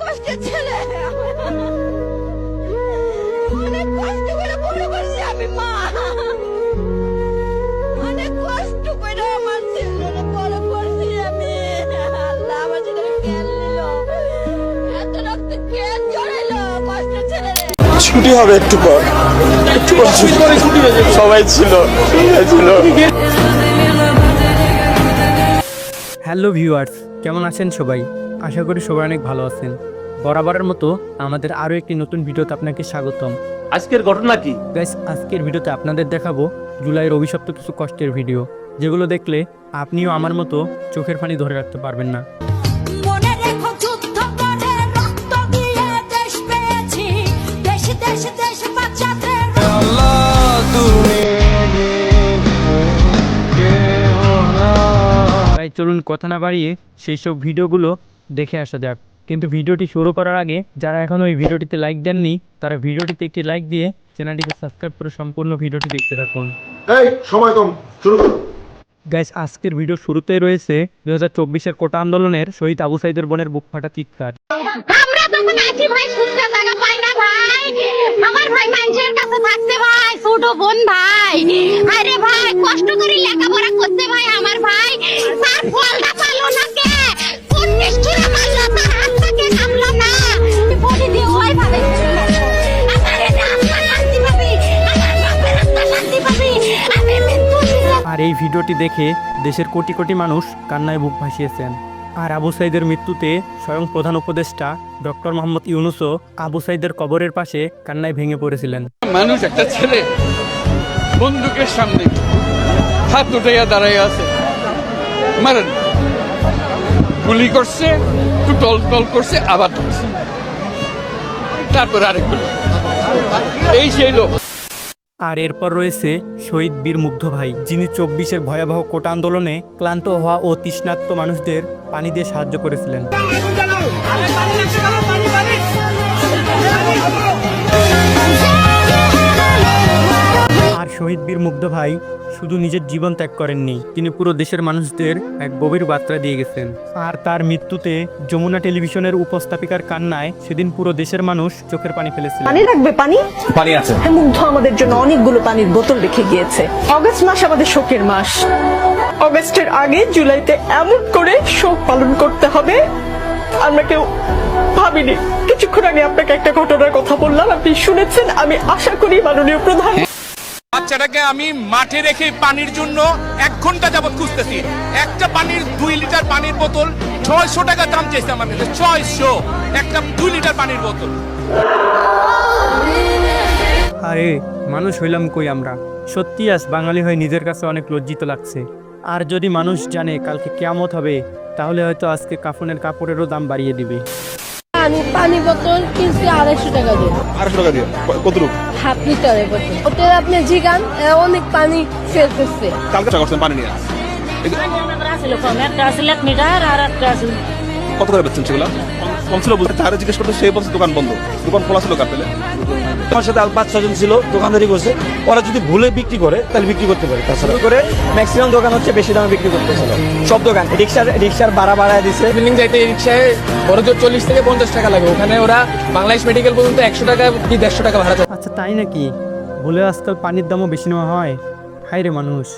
কষ্টের ছেলে। অনেক কষ্ট করে বড় করছি আমি মা। অনেক কষ্ট করে আমার ছেলেরে বড় করছি আমি। আল্লাহ আমার ছেলে কেন নিল। এত রক্ত কে জড়াইলো কষ্টের ছেলেরে ছুটি হবে একটু পর। একটু পর ছুটি। সবাই ছিল সবাই ছিল। হ্যালো ভিউয়ার্স কেমন আছেন সবাই? আশা করি সবাই অনেক ভালো আছেন। বরাবরের মতো আমাদের আরও একটি নতুন ভিডিওতে আপনাকে স্বাগতম। আজকের ঘটনা কি? গাইস আজকের ভিডিওতে আপনাদের দেখাবো জুলাইয়ের অভিশপ্ত কিছু কষ্টের ভিডিও যেগুলো দেখলে আপনিও আমার মতো চোখের পানি ধরে রাখতে পারবেন না। মনে রেখো যুদ্ধ করে রক্ত দিয়ে দেশ পেয়েছি। দেশ দেশ দেশ বাঁচাতে তাই চলুন কথা না বাড়িয়ে সেই সব ভিডিওগুলো দেখে আসা যাক। কিন্তু ভিডিওটি শুরু করার আগে যারা এখনও এই ভিডিওটিতে লাইক দেননি তারা ভিডিওটিতে একটি লাইক দিয়ে চ্যানেলটিকে সাবস্ক্রাইব করে সম্পূর্ণ ভিডিওটি দেখতে থাকুন। এই সময় কম শুরু করো। গাইস আজকের ভিডিও শুরুতেই রয়েছে দুই হাজার চব্বিশের কোটা আন্দোলনের শহীদ আবু সাইদের বোনের বুক ফাটা চিৎকার। আমরা তখন আছি ভাই সুস্থ জায়গা পাই না ভাই। আমার ভাই মানুষের কাছে থাকতে ভাই ছোট বোন ভাই। আরে ভাই কষ্ট করে লেখাপড়া করতে ভাই আমার ভাই। তার ফলটা পালো এই ভিডিওটি দেখে দেশের কোটি কোটি মানুষ কান্নায় বুক ভাসিয়েছেন। আর আবু সাইদের মৃত্যুতে স্বয়ং প্রধান উপদেষ্টা ডক্টর মোহাম্মদ ইউনুসও আবু সাইদের কবরের পাশে কান্নায় ভেঙে পড়েছিলেন। মানুষ একটা ছেলে, বন্দুকের সামনে হাত উঠাইয়া দাঁড়াইয়া আছে। মারেন। গুলি করছে একটু টল টল করছে, আবার ধরছে। তারপর আরেক এই সেই লোক। আর এরপর রয়েছে শহীদ বীর মুগ্ধ ভাই, যিনি চব্বিশের ভয়াবহ কোটা আন্দোলনে ক্লান্ত হওয়া ও তৃষ্ণাত্ম মানুষদের পানি দিয়ে সাহায্য করেছিলেন। শহীদ বীর মুগ্ধ ভাই শুধু নিজের জীবন ত্যাগ করেননি তিনি পুরো দেশের মানুষদের এক গভীর বার্তা দিয়ে গেছেন। আর তার মৃত্যুতে যমুনা টেলিভিশনের উপস্থাপিকার কান্নায় সেদিন পুরো দেশের মানুষ চোখের পানি ফেলেছিলেন পানি লাগবে পানি? পানি আছে। হ্যাঁ মুগ্ধ আমাদের জন্য অনেকগুলো পানির বোতল রেখে গিয়েছে। অগস্ট মাস আমাদের শোকের মাস। অগস্টের আগে জুলাইতে এমন করে শোক পালন করতে হবে আমরা কেউ ভাবিনি। কিছুক্ষণ আগে আপনাকে একটা ঘটনার কথা বললাম আপনি শুনেছেন আমি আশা করি মাননীয় প্রধান বাচ্চাটাকে আমি মাঠে রেখে পানির জন্য এক ঘণ্টা যাবত খুঁজতেছি। একটা পানির দুই লিটার পানির বোতল ছয়শো টাকা দাম চেয়েছে আমার কাছে, ছয়শো। একটা দুই লিটার পানির বোতল। আরে, মানুষ হইলাম কই আমরা? সত্যি আজ বাঙালি হয়ে নিজের কাছে অনেক লজ্জিত লাগছে। আর যদি মানুষ জানে কালকে কেয়ামত হবে, তাহলে হয়তো আজকে কাফনের কাপড়েরও দাম বাড়িয়ে দিবে। আমি পানি বোতল কিনছি আড়াইশো টাকা দিয়ে। আড়াইশো টাকা দিয়ে? কতটুকু? হাফ লিটারের বোতল ওতে আপনি জিগান অনেক পানি সেল করছে। কালকে টাকা করছেন পানি নিয়ে? একটা আছে এক মিটার আর একটা আছে কত করে বেচছেন সেগুলো? কম ছিল বলতে তারা জিজ্ঞেস করতে সেই বলছে দোকান বন্ধ। দোকান খোলা ছিল কার আমার সাথে আর পাঁচ ছজন ছিল দোকানদারি করছে। ওরা যদি ভুলে বিক্রি করে তাহলে বিক্রি করতে পারে। তাছাড়া করে ম্যাক্সিমাম দোকান হচ্ছে বেশি দামে বিক্রি করতেছিল সব দোকান রিক্সার রিক্সার ভাড়া বাড়ায় দিছে। বিল্ডিং যাইতে এই রিক্সায় বড় জোর চল্লিশ থেকে পঞ্চাশ টাকা লাগে। ওখানে ওরা বাংলাদেশ মেডিকেল পর্যন্ত একশো টাকা কি দেড়শো টাকা ভাড়া। আচ্ছা তাই নাকি? ভুলে আজকাল পানির দামও বেশি নেওয়া হয়। হাই রে মানুষ।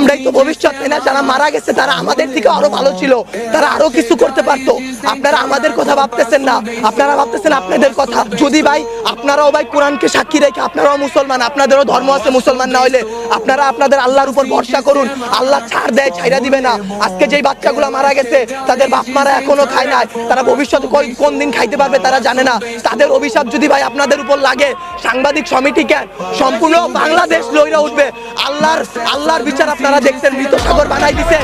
আমরাই তো ভবিষ্যৎ। না যারা মারা গেছে, তারা আমাদের থেকে আরও ভালো ছিল। তারা আরও কিছু করতে পারতো। আপনারা আমাদের কথা ভাবতেছেন না। আপনারা ভাবতেছেন আপনাদের কথা। যদি ভাই, আপনারাও ভাই কোরআনকে সাক্ষী রেখে, আপনারাও মুসলমান, আপনাদেরও ধর্ম আছে মুসলমান না হইলে, আপনারা আপনাদের আল্লাহর উপর ভরসা করুন। আল্লাহ ছাড় দেয় ছাইরা দিবে না। আজকে যেই বাচ্চাগুলো মারা গেছে, তাদের বাপ মারা এখনও খায় নাই। তারা ভবিষ্যতে কোন দিন খাইতে পারবে তারা জানে না। তাদের অভিশাপ যদি ভাই আপনাদের উপর লাগে, সাংবাদিক সমিতি কেন সম্পূর্ণ বাংলাদেশ লইরা উঠবে। আল্লাহর আল্লাহর বিচার আপনারা দেখছেন মৃত সাগর বানাই দিছে।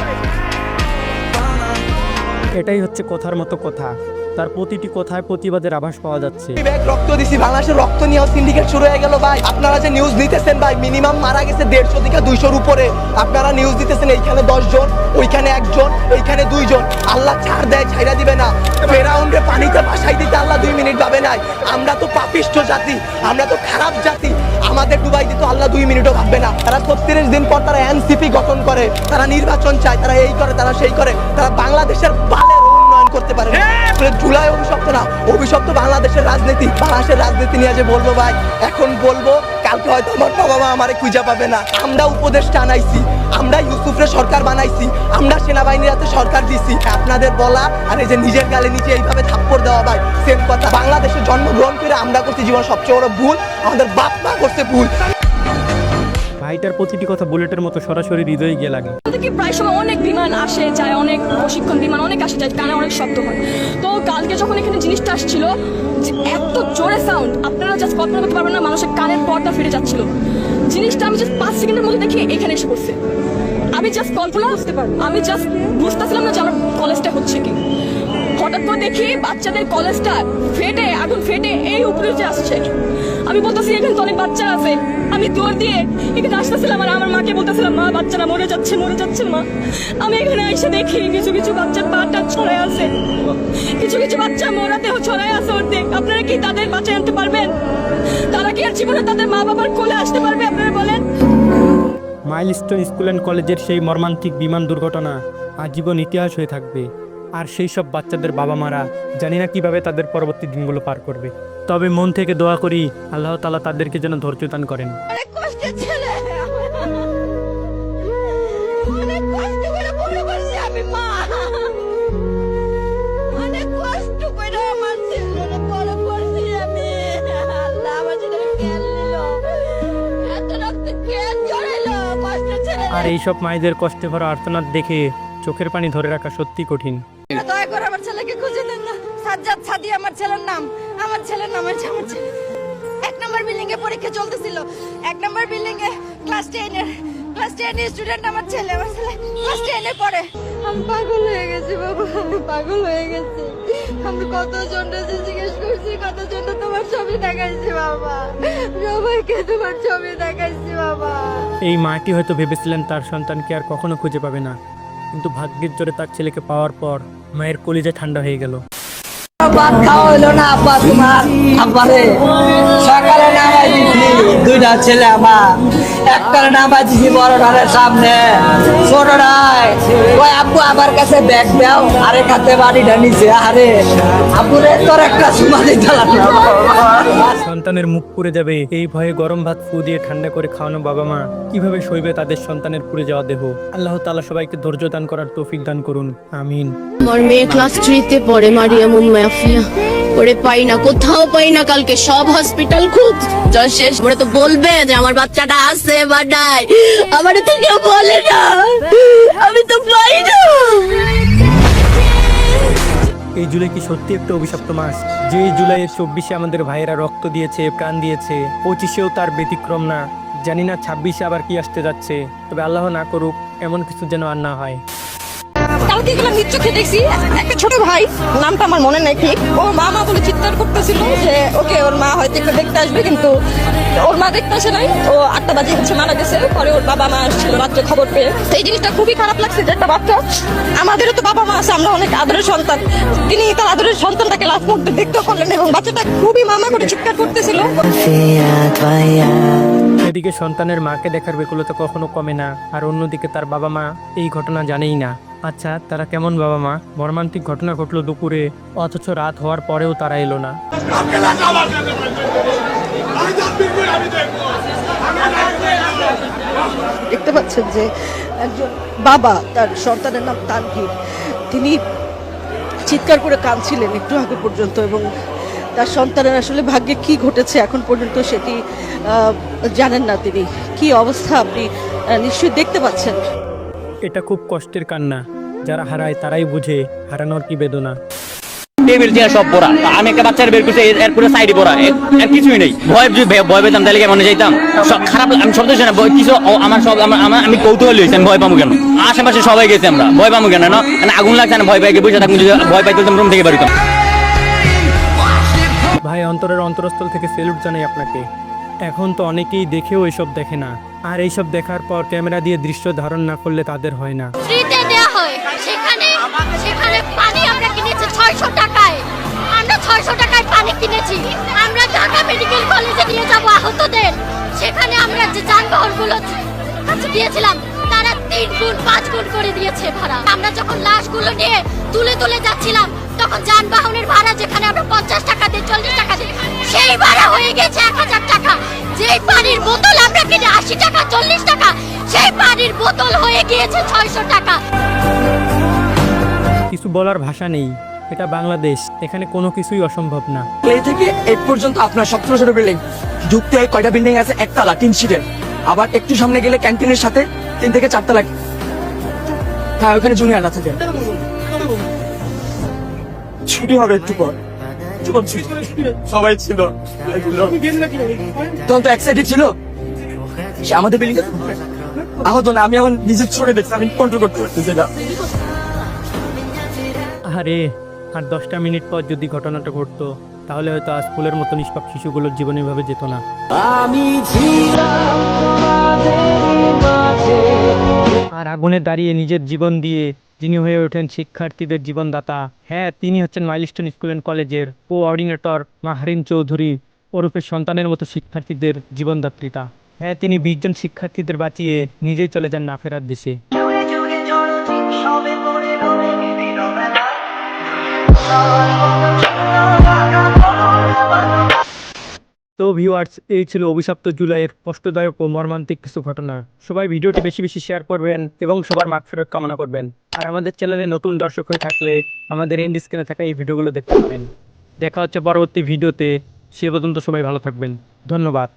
এটাই হচ্ছে কথার মতো কথা। তার প্রতিটি কথায় প্রতিবাদের আভাস পাওয়া যাচ্ছে। রক্ত দিছি বাংলাদেশের রক্ত নিয়েও সিন্ডিকেট শুরু হয়ে গেল, ভাই। আপনারা যে নিউজ ভাই মিনিমাম মারা গেছে দেড়শো থেকে দুইশোর উপরে। আপনারা নিউজ দিতেছেন, এইখানে ওইখানে একজন দুইজন। আল্লাহ ছাড় দেয়, ছাইরা দিবে না। ফেরাউন্ডে পানিতে দিতে আল্লাহ দুই মিনিট পাবে নাই। আমরা তো জাতি, আমরা তো খারাপ জাতি। আমাদের ডুবাই দিতে আল্লাহ দুই মিনিটও ভাববে না। তারা ছত্রিশ দিন পর তারা এনসিপি গঠন করে, তারা নির্বাচন চায়, তারা এই করে, তারা সেই করে। তারা বাংলাদেশের উন্নয়ন করতে পারে। জুলাই অভিশপ্ত না, অভিশপ্ত বাংলাদেশের রাজনীতি। বাংলাদেশের রাজনীতি নিয়ে যে বলব ভাই, এখন বলব, কালকে হয়তো আমার বাবা মা আমারে খুঁজে পাবে না। আমরা উপদেশটা আনাইছি, আমরা ইউসুফরে সরকার বানাইছি, আমরা সেনাবাহিনীর হাতে সরকার দিছি। আপনাদের বলা আর এই যে নিজের গালে নিচে এইভাবে থাপ্পড় দেওয়া ভাই সেম কথা। বাংলাদেশে জন্মগ্রহণ করে আমরা করছি জীবন সবচেয়ে বড় ভুল, আমাদের বাপ মা করছে ভুল। ভাইটার প্রতিটি কথা বুলেটের মতো সরাসরি হৃদয়ে গিয়ে লাগে। কি, প্রায় সময় অনেক বিমান আসে, যায় অনেক প্রশিক্ষণ বিমান, অনেক আসে, যায় কানে অনেক শব্দ হয়। তো কালকে যখন এখানে জিনিসটা আসছিল এত জোরে সাউন্ড আপনারা জাস্ট কল্পনা করতে পারবেন না, মানুষের কানের পর্দা ফিরে যাচ্ছিল। জিনিসটা আমি জাস্ট পাঁচ সেকেন্ডের মধ্যে দেখি এখানে এসে পড়ছে। আমি জাস্ট কল্পনা বুঝতে পারব আমি জাস্ট বুঝতেছিলাম না যে আমার কলেজটা হচ্ছে কি। হঠাৎ করে দেখি বাচ্চাদের কলেজটা ফেটে, আগুন ফেটে, এই উপরে যে আসছে। আমি বলতেছি, এখানে তো অনেক বাচ্চা আছে। আমি দৌড় দিয়ে এখানে আসতেছিলাম আর আমার মাকে বলতেছিলাম, মা, বাচ্চারা মরে যাচ্ছে মরে যাচ্ছে, মা। আমি এখানে এসে দেখি কিছু কিছু বাচ্চার পাটা ছড়ায় আছে। কিছু কিছু বাচ্চা দেহ ছড়ায় আছে অর্ধেক। আপনারা কি তাদের বাঁচায় আনতে পারবেন? তারা কি আর জীবনে তাদের মা বাবার কোলে আসতে পারবে, আপনারা বলেন? মাইলস্টোন স্কুল অ্যান্ড কলেজের সেই মর্মান্তিক বিমান দুর্ঘটনা আজীবন ইতিহাস হয়ে থাকবে। আর সেই সব বাচ্চাদের বাবা মারা জানি না কীভাবে তাদের পরবর্তী দিনগুলো পার করবে। তবে মন থেকে দোয়া করি আল্লাহ তালা তাদেরকে যেন ধৈর্য দান করেন। আর এইসব মায়েদের কষ্টে ভরা আর্তনাদ দেখে চোখের পানি ধরে রাখা সত্যি কঠিন। ছেলের নাম আমার ছেলের নাম আছে আমার ছেলে। এক নম্বর বিল্ডিং এ পরীক্ষা চলতেছিল। এক নম্বর বিল্ডিং এ ক্লাস টেনের ক্লাস টেনের স্টুডেন্ট আমার ছেলে আমার ছেলে ক্লাস টেনে পড়ে। আমি পাগল হয়ে গেছি বাবা আমি পাগল হয়ে গেছি। আমি কত জনকে জিজ্ঞেস করছি কত জন তোমার ছবি দেখাইছি বাবা? সবাইকে তোমার ছবি দেখাইছি বাবা। এই মাটি হয়তো ভেবেছিলেন তার সন্তানকে আর কখনো খুঁজে পাবে না। কিন্তু ভাগ্যের জোরে তার ছেলেকে পাওয়ার পর মায়ের কলিজা ঠান্ডা হয়ে গেল। ভাত খাওয়া হইল না আব্বা তোমার? আব্বারে সকালে নামাই দিছি দুইটা ছেলে আমার। একটারে নামাই দিছি বড়টারের সামনে। ছোটটায় ওই আব্বু আমার কাছে ব্যাগ দাও আরে খাতে বাড়িটা নিচে আরে। আব্বুরে তোর একটা সুমা দিতে সন্তানের মুখ পুড়ে যাবে এই ভয়ে গরম ভাত ফু দিয়ে ঠান্ডা করে খাওয়ানো বাবা মা। কীভাবে সইবে তাদের সন্তানের পুড়ে যাওয়া দেহ? আল্লাহ তাআলা সবাইকে ধৈর্য দান করার তৌফিক দান করুন আমিন। আমার মেয়ে ক্লাস থ্রিতে পড়ে মারিয়াম ওরে পাই না, কোথাও পাই না, কালকে সব হসপিটাল শেষ করে তো বলবে যে আমার বাচ্চাটা আছে বা তো কেউ বলে না। আমি তো পাই না। এই জুলাই কি সত্যি একটা অভিশপ্ত মাস? যে জুলাইয়ের চব্বিশে আমাদের ভাইয়েরা রক্ত দিয়েছে, প্রাণ দিয়েছে, পঁচিশেও তার ব্যতিক্রম না। জানি না ছাব্বিশে আবার কি আসতে যাচ্ছে, তবে আল্লাহ না করুক, এমন কিছু যেন আর না হয়। কালকে গেলাম নিচ্চোখে দেখছি একটা ছোট ভাই, নামটা আমার মনে নেই ঠিক। ওর মা মা বলে চিৎকার করতেছিল যে, ওকে, ওর মা হয়তো একটু দেখতে আসবে, কিন্তু ওর মা দেখতে আসে নাই। ও আটটা বাজে হচ্ছে, মারা গেছে। পরে ওর বাবা মা আসছিল রাত্রে খবর পেয়ে। তো এই জিনিসটা খুবই খারাপ লাগছে যে একটা বাচ্চা, আমাদেরও তো বাবা মা আছে, আমরা অনেক আদরের সন্তান। তিনি তার আদরের সন্তানটাকে লাস্ট মুহূর্তে দেখতেও করলেন এবং বাচ্চাটা খুবই মামা করে চিৎকার করতেছিল। এদিকে সন্তানের মাকে দেখার বেকুলতা কখনো কমে না, আর অন্যদিকে তার বাবা মা এই ঘটনা জানেই না। আচ্ছা তারা কেমন বাবা মা? মর্মান্তিক ঘটনা ঘটলো দুপুরে, অথচ রাত হওয়ার পরেও তারা এলো না। দেখতে পাচ্ছেন যে একজন বাবা, তার সন্তানের নাম তানভীর। তিনি চিৎকার করে কাঁদছিলেন একটু আগে পর্যন্ত এবং তার সন্তানের আসলে ভাগ্যে কি ঘটেছে এখন পর্যন্ত সেটি জানেন না তিনি। কি অবস্থা আপনি নিশ্চয়ই দেখতে পাচ্ছেন। এটা খুব কষ্টের কান্না। যারা হারায় তারাই বুঝে হারানোর কি বেদনা। টেবিল চেয়ার সব পড়া আমি একটা বাচ্চার বের করছি এর পুরো সাইডে পড়া কিছুই নেই। ভয় ভয়- পেতাম তাহলে কেমন যাইতাম? সব খারাপ আমি শুনে ভয়- কিছু আমার সব আমার আমি কৌতূহল হয়েছি আমি ভয় পাবো কেন? আশেপাশে সবাই গেছি আমরা ভয় পাবো কেন? না আগুন লাগছে না ভয় পাই গিয়ে বসে থাকুন যদি ভয় পাইতাম রুম থেকে বাড়িতাম ভাই অন্তরের অন্তরস্থল থেকে সেলুট জানাই আপনাকে। এখন তো অনেকেই দেখেও এসব দেখে না। আর এইসব দেখার পর ক্যামেরা দিয়ে দৃশ্য ধারণ না করলে তাদের হয় না। হয়। সেখানে সেখানে পানি আমরা কিনেছি ছয়শো টাকায়। আমরা ছয়শো টাকায় পানি কিনেছি। আমরা মেডিকেল কলেজে নিয়ে সেখানে আমরা যে যানবাহনগুলো তারা তিন গুণ, পাঁচ গুণ করে দিয়েছে ভাড়া। আমরা যখন লাশগুলো নিয়ে তুলে তুলে যাচ্ছিলাম তখন যানবাহনের ভাড়া যেখানে আমরা পঞ্চাশ টাকা দিই চল্লিশ টাকা দিই সেই ভাড়া হয়ে গেছে এক হাজার টাকা। যেই পানির বোতল আমরা কিনে আশি টাকা চল্লিশ টাকা সেই পানির বোতল হয়ে গিয়েছে ছয়শো টাকা। কিছু বলার ভাষা নেই এটা বাংলাদেশ এখানে কোনো কিছুই অসম্ভব না। প্লে থেকে এইট পর্যন্ত আপনার সতেরো ছোট বিল্ডিং যুক্ত হয়ে কয়টা বিল্ডিং আছে? একতলা তিন সিটের আবার একটু সামনে গেলে ক্যান্টিনের সাথে তিন থেকে চারতলা হ্যাঁ ওখানে জুনিয়ররা থাকে ছুটি হবে একটু পর। সবাই ছিল। তখন তো এক্সাইটেড ছিল? আমাদের বিল্ডিং আহত না আমি এখন নিজে ছড়ে দেখছি আমি কন্ট্রোল করতে পারতেছি না আরে আর দশটা মিনিট পর যদি ঘটনাটা ঘটতো তাহলে হয়তো আজ ফুলের মতো নিষ্পাপ শিশুগুলোর জীবন এভাবে যেত না। আর আগুনে দাঁড়িয়ে নিজের জীবন দিয়ে যিনি হয়ে ওঠেন শিক্ষার্থীদের জীবনদাতা। হ্যাঁ তিনি হচ্ছেন মাইলস্টোন স্কুল অ্যান্ড কলেজের কোঅর্ডিনেটর মাহরিন চৌধুরী ওরফে সন্তানের মতো শিক্ষার্থীদের জীবনদাত্রিতা। হ্যাঁ তিনি বিশজন শিক্ষার্থীদের বাঁচিয়ে নিজেই চলে যান না ফেরার দেশে তো ভিউয়ার্স এই ছিল অভিশপ্ত জুলাইয়ের কষ্টদায়ক ও মর্মান্তিক কিছু ঘটনা। সবাই ভিডিওটি বেশি বেশি শেয়ার করবেন এবং সবার মার্ক ফেরত কামনা করবেন। আর আমাদের চ্যানেলে নতুন দর্শক হয়ে থাকলে আমাদের এন্ড স্ক্রিনে থাকা এই ভিডিওগুলো দেখতে পাবেন। দেখা হচ্ছে পরবর্তী ভিডিওতে, সে পর্যন্ত সবাই ভালো থাকবেন। ধন্যবাদ।